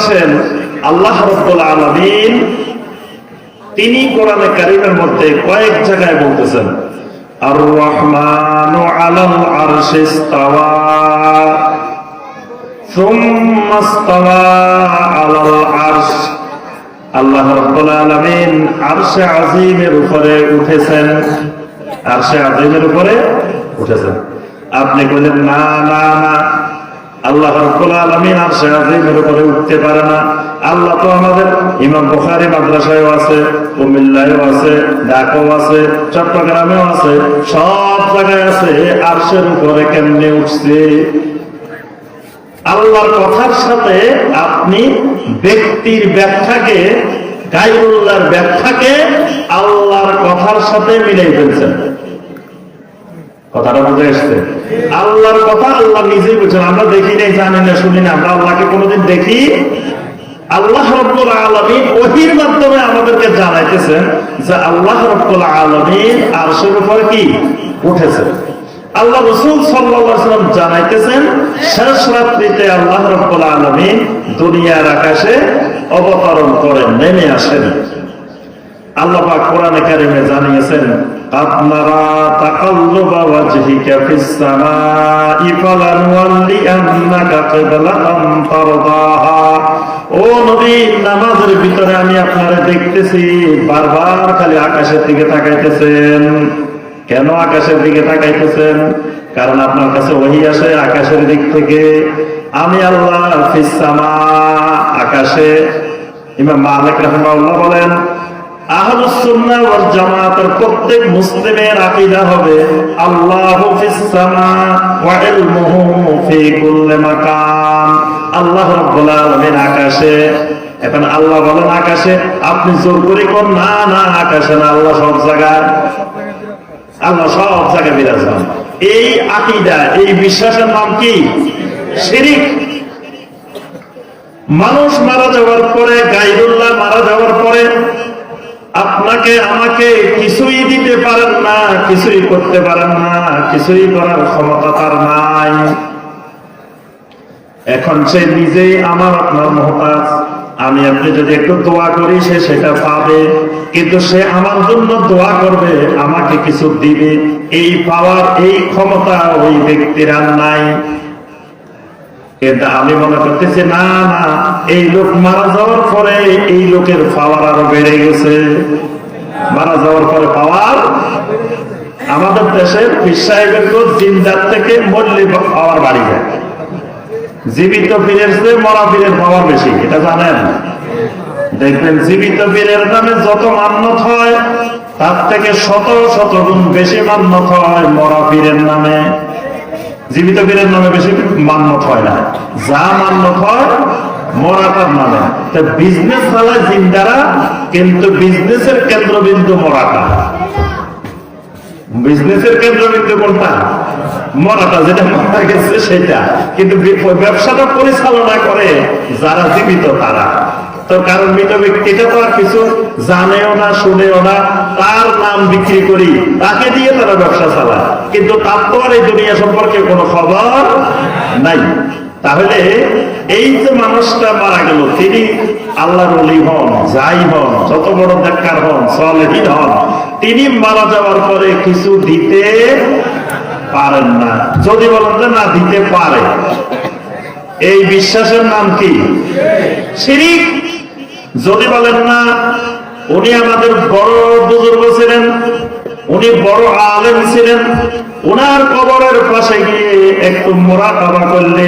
আছেন আল্লাহ আলমিন তিনি কোরআনে কারিমের মধ্যে কয়েক জায়গায় বলতেছেন আপনি বলেন না না না আল্লাহ রাব্বুল আলামিন আরশে আজিমের উপরে উঠতে পারে না। আল্লাহ তো আমাদের ইমাম বুখারী মাদ্রাসায়ও আছে কুমিল্লায়ও আছে ঢাকাও আছে, চট্টগ্রামেও আছে, সব জায়গায় আছে আরশের উপরে কেমনে উঠছে? আল্লাহর কথার সাথে আপনি ব্যক্তির ব্যাখ্যাকে গাইরুল্লাহর ব্যাখ্যাকে আল্লাহর কথার সাথে মিলাই ফেলছেন। কথাটা বুঝে এসছে। আল্লাহর কথা আল্লাহ নিজেই বলছেন, আমরা দেখি নাই, জানি না, শুনি না, আমরা আল্লাহকে কোনোদিন দেখি আল্লাহ রব্বুল আলমিন ওহির মাধ্যমে আমাদেরকে জানাইতেছেন যে আল্লাহ রব্বুল আলমিন আরশের উপরে কি উঠেছে। আল্লাহ রসুল সাল্লাম জানাইতেছেন, শেষ রাত্রিতে আল্লাহ রব্বুল আলমিন দুনিয়ার আকাশে অবতরণ করেন নেমে আসেন। আল্লাহ কোরআনে কারিমে জানিয়েছেন আপনারা আমি আপনারে দেখতেছি, বারবার খালি আকাশের দিকে তাকাইতেছেন। কেন আকাশের দিকে তাকাইতেছেন? কারণ আপনার কাছে ওহি আসে আকাশের দিক থেকে। আমি আল্লাহ আকাশে। ইমাম মালিক রাহমাহুল্লাহ বলেন আকাশে, এখন আল্লাহ বলেন আকাশে, আপনি জোর করে কোন? না না, আকাশে না, আল্লাহ সব জায়গায়, আল্লাহ সব জায়গায় বিরাজমান এই আকীদা, এই বিশ্বাসের নাম কি? মানুষ মারা যাওয়ার পরে, গাইরুল্লাহ মারা যাওয়ার পরে আপনাকে আমাকে কিছুই দিতে পারেন না, কিছুই করতে পারেন না, কিছুই করার ক্ষমতা তার নাই। এখন সে নিজেই আমার আপনার মহতাজ। আমি আপনি যদি একটু দোয়া করি, সে সেটা পাবে। কিন্তু সে আমার জন্য দোয়া করবে, আমাকে কিছু দিবে। এই পাওয়ার, এই ক্ষমতা ওই ব্যক্তির আর নাই। কিন্তু আমি মনে করতেছি, না না, এই লোক মারা যাওয়ার পরে এই লোকের পাওয়ার আরও বেড়ে গেছে। মারা যাওয়ার পরে পাওয়ার আমাদের দেশের পীর তো জিন্দার থেকে মল্লি পাওয়ার বাড়ি যায়। জীবিত পীরের চেয়ে মরা পীরের পাওয়ার বেশি, এটা জানেন? দেখবেন জীবিত পীরের নামে যত মান্যত হয়, তার থেকে শত শত গুণ বেশি মান্যত হয় মরা পীরের নামে। জীবিত পীরের নামে বেশি মান্যত হয় না। যা মান্যত হয় মরাটার নামে তা বিজনেস চালায় জিন্দারা, কিন্তু বিজনেসের কেন্দ্রবিন্দু মরাটা। বিজনেসের কেন্দ্রবিন্দু কোনটা? মরাটা, যেটা মারা গেছে সেটা। কিন্তু ব্যবসাটা পরিচালনা করে যারা জীবিত তারা। তো কারণ মৃত ব্যক্তিটা তো আর কিছু জানেও না, শুনেও না, তার নাম বিক্রি করি, তাকে দিয়ে তারা ব্যবসা চালায়। কিন্তু তার তো আর এই দুনিয়া সম্পর্কে কোনো খবর নাই। তাহলে এই যে মানুষটা মারা গেল, তিনি আল্লাহর অলি হন, যাই হন, যত বড় দেখার হন সলেহীন হন, তিনি মারা যাওয়ার পরে কিছু দিতে পারেন না। যদি বলেন যে না, দিতে পারে। এই বিশ্বাসের নাম কি? শিরিক। যদি বলেন না, উনি আমাদের বড় বুজুর্গ ছিলেন, উনি বড় আলেম ছিলেন ওনার কবরের পাশে গিয়ে একটু মোরা কাবা করলে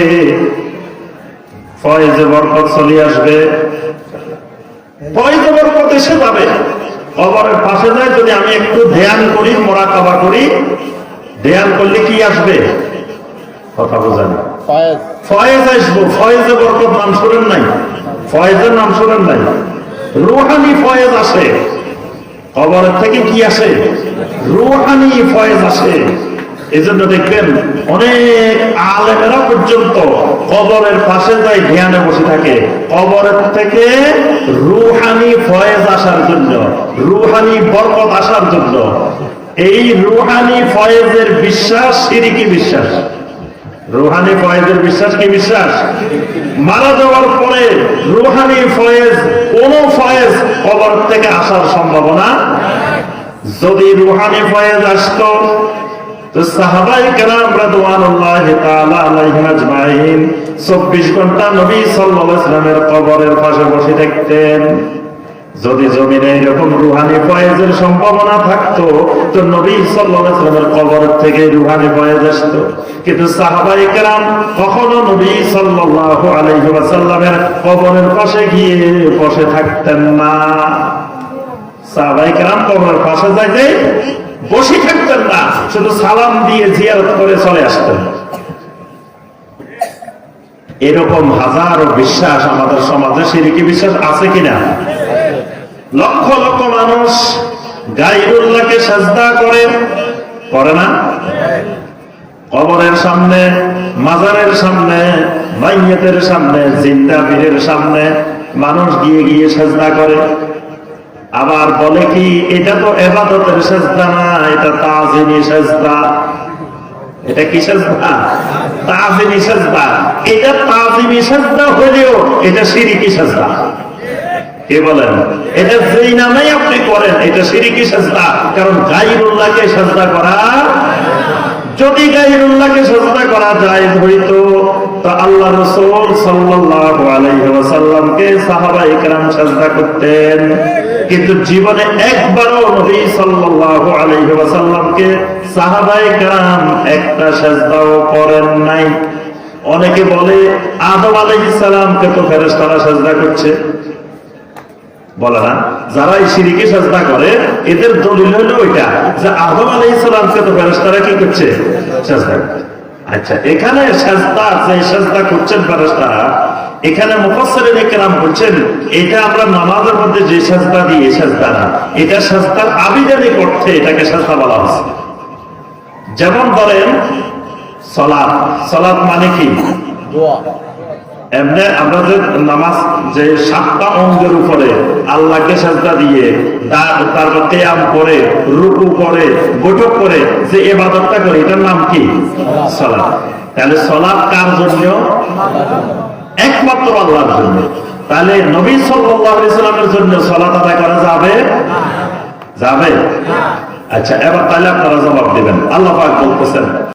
ফয়েজে বরকত চলে আসবে। ফয়েজে বরকত এসে যাবে। কবরের পাশে যায় যদি আমি একটু ধ্যান করি মোরা কাবা করি ধ্যান করলে কি আসবে? কথা বোঝা না ফয়েজ। ফয়েজ আসব। ফয়েজে বরকত নাম শোনেন নাই? ফয়েজের নাম শোনেন নাই? রুহানি ফয়েজ আসে। কবরের থেকে কি আসে? রুহানি ফয়েজ আসে। এই জন্য দেখবেন অনেক আলেমেরা পর্যন্ত কবরের পাশে যাই ধ্যানে বসে থাকে। কবরের থেকে রুহানি ফয়েজ আসার জন্য, রুহানি বরকত আসার জন্য। এই রুহানি ফয়েজের বিশ্বাস সিরিকি বিশ্বাস? রুহানি ফয়েজের বিশ্বাস কি বিশ্বাস? মারা যাওয়ার পরে রুহানি ফয়েজ, কোন ফয়েজ কবর থেকে আসার সম্ভাবনা যদি রুহানি ফয়েজ আসতো তো সাহাবাই কেরাম রাদওয়ানুল্লাহি তাআলা আলাইহিম আজমাইন 24 ঘণ্টা নবী সাল্লাল্লাহু আলাইহি ওয়াসাল্লামের কবরের পাশে বসে থাকতেন যদি জমিনে এরকম রুহানি ফয়েজের সম্ভাবনা থাকতো, তো নবী আলাইহি কবর থেকে রুহানি ফয়েজ আসতো। কিন্তু সাহাবাই কেরাম কখনো নবী সাল্লাল্লাহু আলাইহি ওয়াসাল্লামের কবরের পাশে গিয়ে বসে থাকতেন না। সাহাবাই এরকম হাজারো বিশ্বাস আমাদের সমাজে সিরিকি বিশ্বাস আছে কিনা? লক্ষ লক্ষ মানুষ সাজদা করে করে না? কবরের সামনে, মাজারের সামনে, মাইয়াতের সামনে, জিন্দা বীরের সামনে মানুষ গিয়ে গিয়ে সাজদা করে। আবার বলে কি, এটা তো এবাদতের সাজদা না, এটা তাজিমি সাজদা। এটা কি সাজদা? তাজিমি সাজদা। এটা তাজিমি সাজদা হলেও এটা সিরিকি সাজদা। কে বলেন? এটা যেই নামেই আপনি করেন, এটা কারণ গাইরুল্লাহকে করা, যদি গাইরুল্লাহকে করা যায় হইতো, তো আল্লাহ রাসূল সাল্লাল্লাহু আলাইহি ওয়াসাল্লামকে সাহাবা ইকরাম সাজদা করতেন। কিন্তু জীবনে একবারও নবী সাল্লাল্লাহু আলাইহি ওয়াসাল্লামকে সাহাবা ইকরাম একটা সাজদাও করেন নাই। অনেকে বলে, আদম আলাইহিস সালামকে তো ফেরেশতারা সাজদা করছে। বলে না, যারা এই সাজদা করে, এদের দলিল হলো ওইটা, যে আদম আলাই তো কি করছে? সাজদা আচ্ছা এখানে সাজদা, যে সাজদা করছেন ফেরেস্তারা এখানে মুফাসসিরিন একরাম বলছেন এটা আমরা নামাজের মধ্যে যে সাজদা দিই এই সাজদা না। এটা সাজদার আবিধানিক অর্থে এটাকে সাজদা বলা হচ্ছে যেমন ধরেন সলাৎ। সলাৎ মানে কি? এমনি আমরা যে নামাজ যে সাতটা অঙ্গের উপরে আল্লাহকে সাজদা দিয়ে তার- তারপর তেয়াম করে রুকু করে বৈঠক করে যে এবাদতটা করে এটার নাম কি? সলাৎ। তাহলে সলাৎ কার জন্য? একমাত্র আল্লাহর জন্য। তাহলে নবী সাল্লাল্লাহু আলাইহি সাল্লামের জন্য সলাত আদায় করা যাবে? যাবে? আচ্ছা এবার তাহলে আপনারা জবাব দিবেন। আল্লাহ পাক বলতেছেন